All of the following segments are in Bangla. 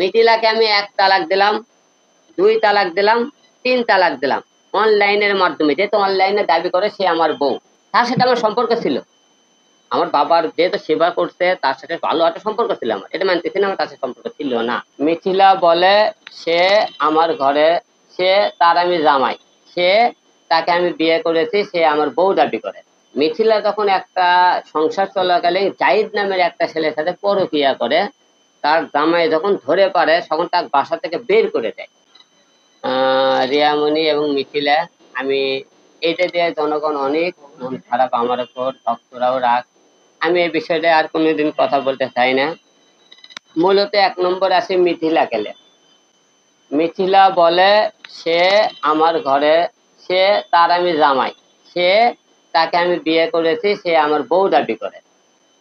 মিথিলাকে আমি এক তালাক দিলাম, দুই তালাক দিলাম, তিন তালাক দিলাম। অনলাইনের মাধ্যমে, যেহেতু অনলাইনে দাবি করে সে আমার বউ, তার সাথে আমার সম্পর্ক ছিল। আমার বাবার যেহেতু সেবা করছে, তার সাথে ভালো একটা সম্পর্ক ছিল আমার। এটা মানতেছি না, আমার তার সাথে সম্পর্ক ছিল না। মিথিলা বলে, সে আমার ঘরে, সে তার আমি জামাই। সে তাকে আমি বিয়ে করেছি, সে আমার বউ দাবি করে। মিথিলা তখন একটা সংসার চলাকালীন জাহিদ নামের একটা ছেলের সাথে পরকিয়া করে তার জামাই যখন ধরে পারে তখন তার বাসা থেকে বের করে দেয়। আহ, রিয়ামণি এবং মিথিলা আমি এটা দিয়ে জনগণ অনেক মন খারাপ আমার উপর ভক্তরাও রাগ। আমি এই বিষয়টা আর কোনোদিন কথা বলতে চাই না। মূলত এক নম্বর আছে মিথিলা কেলে মিথিলা বলে সে আমার ঘরে সে তার আমি জামাই। সে তাকে আমি বিয়ে করেছি সে আমার বউ দাবি করে।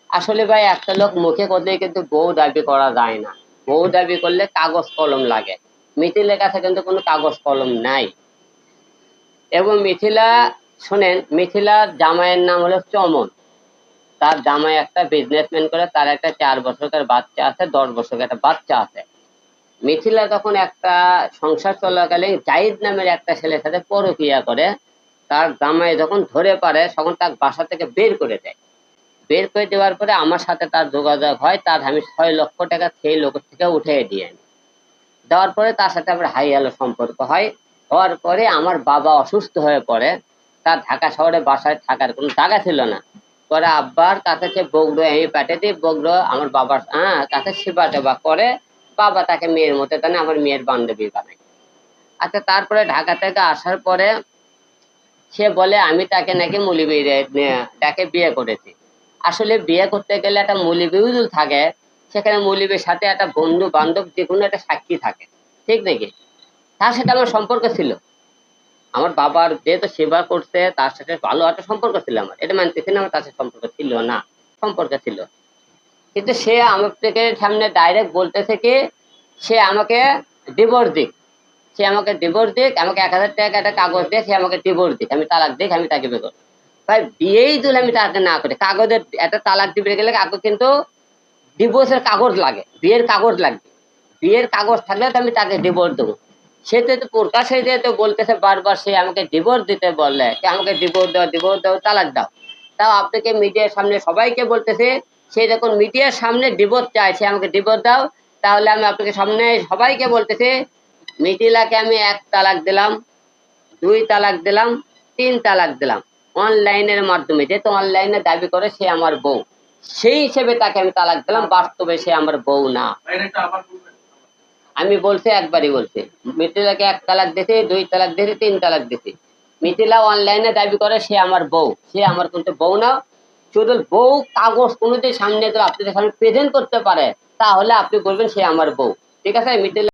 আসলে ভাই, একটা লোক মুখে করলেই কিন্তু বউ দাবি করা যায় না। বউ দাবি করলে কাগজ কলম লাগে। মিথিলের কাছে কিন্তু কোনো কাগজ কলম নাই। এবং মিথিলা, শোনেন মিথিলার জামাইয়ের নাম হলো চমন। তার জামাই একটা বিজনেসম্যান করে, তার একটা চার বছরের বাচ্চা আছে, দশ বছরের একটা বাচ্চা আছে। মিথিলা তখন একটা সংসার চলাকালীন জাহিদ নামের একটা ছেলের সাথে পরকিয়া করে, তার জামাই যখন ধরে পারে, তখন তার বাসা থেকে বের করে দেয়। বের করে দেওয়ার পরে আমার সাথে তার যোগাযোগ হয়, তার আমি ছয় লক্ষ টাকা সেই লোকের থেকে উঠে দিয়ে আনি। দেওয়ার পরে তার সাথে আমার হাই হ্যালো সম্পর্ক হয়। হওয়ার পরে আমার বাবা অসুস্থ হয়ে পড়ে। তার ঢাকা শহরে বাসায় থাকার কোনো জায়গা ছিল না। পরে আব্বার কাছে সে বগড়ো আমি পাঠিয়ে দিই বগড়ো আমার বাবার হ্যাঁ কাছে সেবা টেবা করে বাবা তাকে মেয়ের মতো টানে, আমার মেয়ের বান্ধবী বানায়। আচ্ছা তারপরে ঢাকা থেকে আসার পরে সে বলে, আমি তাকে নাকি মুলিবি তাকে বিয়ে করেছি। আসলে বিয়ে করতে গেলে একটা মুলিবিউজুল থাকে, সেখানে মুলিবের সাথে একটা বন্ধু বান্ধব যে কোনো একটা সাক্ষী থাকে, ঠিক নাকি? তার সাথে আমার সম্পর্ক ছিল। আমার বাবার যেহেতু সেবা করছে, তার সাথে ভালো একটা সম্পর্ক ছিল আমার। এটা মানতেছি না, আমার তার সাথে সম্পর্ক ছিল না, সম্পর্ক ছিল। কিন্তু সে আমার থেকে সামনে ডাইরেক্ট বলতেছে কি, সে আমাকে ডিভোর্স দিক। সে আমাকে ডিভোর্স দিক, আমাকে এক হাজার টাকা একটা কাগজ দিয়ে, সে আমাকে ডিভোর্স দিক। আমি তালাক দিক, আমি তাকে বিয়ে করব। ভাই, বিয়েই দিলে আমি তাকে না করি। কাগজের একটা তালাক দিবে গেলে কাগজ কিন্তু ডিভোর্সের কাগজ লাগে, বিয়ের কাগজ লাগবে। বিয়ের কাগজ থাকলে তো আমি তাকে ডিভোর্স দেবো। সে তো একটু প্রকাশে যেহেতু বলতেছে বারবার, সে আমাকে ডিভোর্স দিতে বললে আমাকে ডিভোর্স দাও ডিভোর্স দাও, তালাক দাও। তাও আপনাকে মিডিয়ার সামনে সবাইকে বলতেছে, সে যখন মিডিয়ার সামনে ডিভোর্স সে আমাকে ডিভোর্স দাও, তাহলে আমি আপনাকে সামনে সবাইকে বলতেছে, মিথিলাকে আমি এক তালাক দিলাম, দুই তালাক দিলাম, তিন তালাক দিলাম। অনলাইনের মাধ্যমে, যেহেতু অনলাইনে দাবি করে সে আমার বউ। সেই হিসেবে তাকে আমি তালাক দিলাম, বাস্তবে সে আমার বউ না। আমি বলছি, একবারই বলছি, মিথিলাকে এক তালাক দিতে দুই তালাক দিতে তিন তালাক দিতে মিথিলা অনলাইনে দাবি করে সে আমার বউ, সে আমার কিন্তু বউ না। শুধু বউ কাগজ কোনোদিন সামনে আপনাদের সামনে প্রেজেন্ট করতে পারে, তাহলে আপনি বলবেন সে আমার বউ। ঠিক আছে, মিথিলা